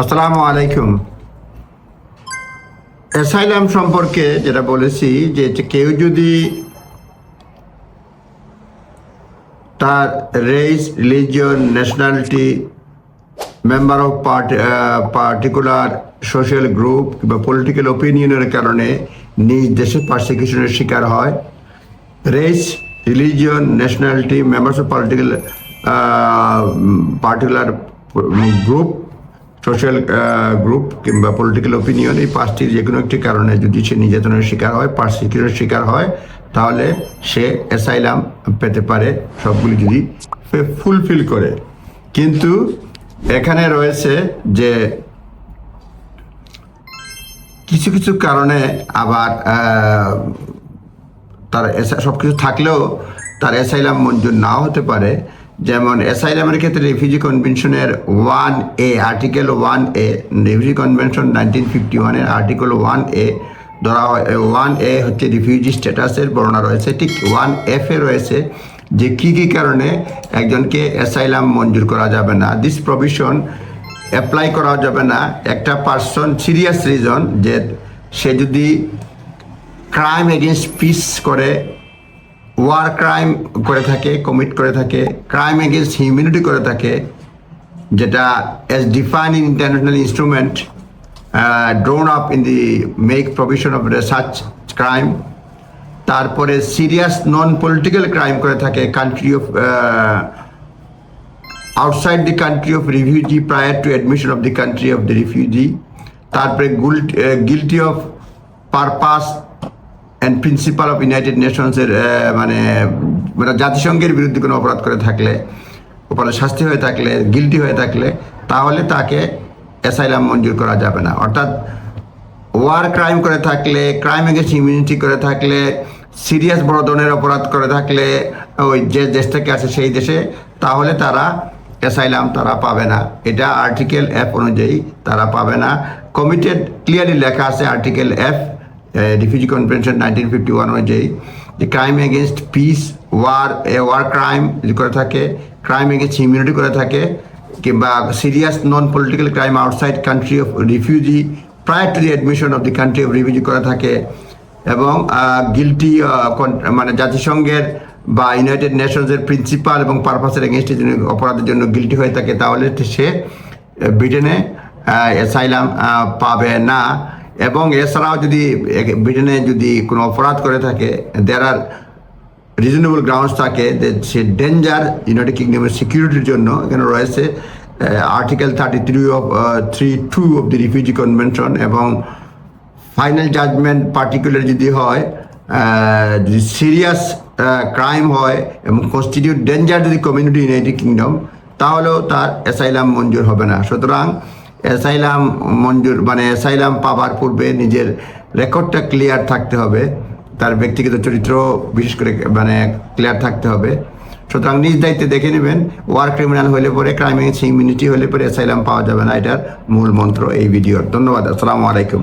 আসসালামু আলাইকুম। অ্যাসাইলাম সম্পর্কে যেটা বলেছি, যে কেউ যদি তার race religion nationality member of party particular social group বা পলিটিক্যাল ওপিনিয়নের কারণে নিজ দেশে পার্সিকিউশনের শিকার হয় race religion nationality members of political particular group social group কিংবা পলিটিক্যাল ওপিনিয়ন এই পাঁচটির যে কোনো একটি কারণে যদি সে নির্যাতনের শিকার হয় পার্সিকিউশনের শিকার হয়, তাহলে সে অ্যাসাইলাম পেতে পারে, সবগুলি যদি ফুলফিল করে। কিন্তু এখানে রয়েছে যে কিছু কিছু কারণে আবার তার সব কিছু থাকলেও তার অ্যাসাইলাম মঞ্জুর নাও হতে পারে যেমন অ্যাসাইলামের ক্ষেত্রে রিফিউজি কনভেনশনের one A article one A refugee convention nineteen fifty ওয়ানের আর্টিকেল ওয়ান এ ধরা হয়। ওয়ান এ হচ্ছে রিফিউজি স্ট্যাটাসের বর্ণনা রয়েছে। ঠিক ওয়ান এফ এ রয়েছে যে কী কী কারণে একজনকে অ্যাসাইলাম মঞ্জুর করা যাবে না। দিস প্রভিশন অ্যাপ্লাই করা যাবে না। একটা পার্সন সিরিয়াস রিজন যে সে যদি ক্রাইম এগেনস্ট পিস করে ওয়ার ক্রাইম করে থাকে কমিট করে থাকে ক্রাইম এগেনস্ট হিউম্যানিটি করে থাকে, যেটা as define in international instrument drawn up in the make provision of research crime তারপরে সিরিয়াস নন পলিটিক্যাল ক্রাইম করে থাকে country of outside the country of refugee prior to admission of the country of the refugee. তারপরে guilty of purpose and principal of united নেশনসের মানে মানে জাতিসংঘের বিরুদ্ধে কোনো অপরাধ করে থাকলে, অপরাধ শাস্তি হয়ে থাকলে গিলটি হয়ে থাকলে, তাহলে তাকে অ্যাসাইলাম মঞ্জুর করা যাবে না। অর্থাৎ ওয়ার ক্রাইম করে থাকলে ক্রাইম এগেন্স্ট ইমিউনিটি করে থাকলে সিরিয়াস বড় ধরনের অপরাধ করে থাকলে, ওই যে দেশ থেকে আছে সেই দেশে, তাহলে তারা অ্যাসাইলাম তারা পাবে না। এটা আর্টিকেল এফ অনুযায়ী তারা পাবে না। কমিটেড ক্লিয়ারলি লেখা আছে article F refugee convention nineteen fifty one অনুযায়ী, যে crime against peace war A war crime যদি করে থাকে ক্রাইম এগেনস্ট হিউম্যানিটি করে থাকে, কিংবা serious non political crime outside country of refugee prior to the admission of the country of refugee করে থাকে, এবং গিলটি মানে জাতিসংঘের বা ইউনাইটেড নেশনসের প্রিন্সিপাল এবং পারপাসের এগেনস্টের জন্য, অপরাধের জন্য গিলটি হয়ে থাকে, তাহলে সে ব্রিটেনে অ্যাসাইলাম পাবে না। এবং এছাড়াও যদি ব্রিটেনে যদি কোনো অপরাধ করে থাকে দেয়ার আর রিজনেবল গ্রাউন্ডস থাকে যে সে ডেঞ্জার ইউনাইটেড কিংডমের সিকিউরিটির জন্য। এখানে রয়েছে article thirty three of three two of the refugee convention এবং ফাইনাল জাজমেন্ট পার্টিকুলার যদি হয় যদি সিরিয়াস ক্রাইম হয় এবং কনস্টিটিউট ডেঞ্জার যদি কমিউনিটি ইউনাইটেড কিংডম তাহলেও তার অ্যাসাইলাম মঞ্জুর হবে না। সুতরাং অ্যাসাইলাম মঞ্জুর মানে অ্যাসাইলাম পাবার পূর্বে নিজের রেকর্ডটা ক্লিয়ার থাকতে হবে। তার ব্যক্তিগত চরিত্র বিশেষ করে মানে ক্লিয়ার থাকতে হবে। সুতরাং নিজ দায়িত্বে দেখে নেবেন, ওয়ার ক্রিমিনাল হলে পরে ক্রাইম ইমিউনিটি হলে পরে অ্যাসাইলাম পাওয়া যাবে না। এটার মূল মন্ত্র এই ভিডিওর। ধন্যবাদ, আসসালামু আলাইকুম।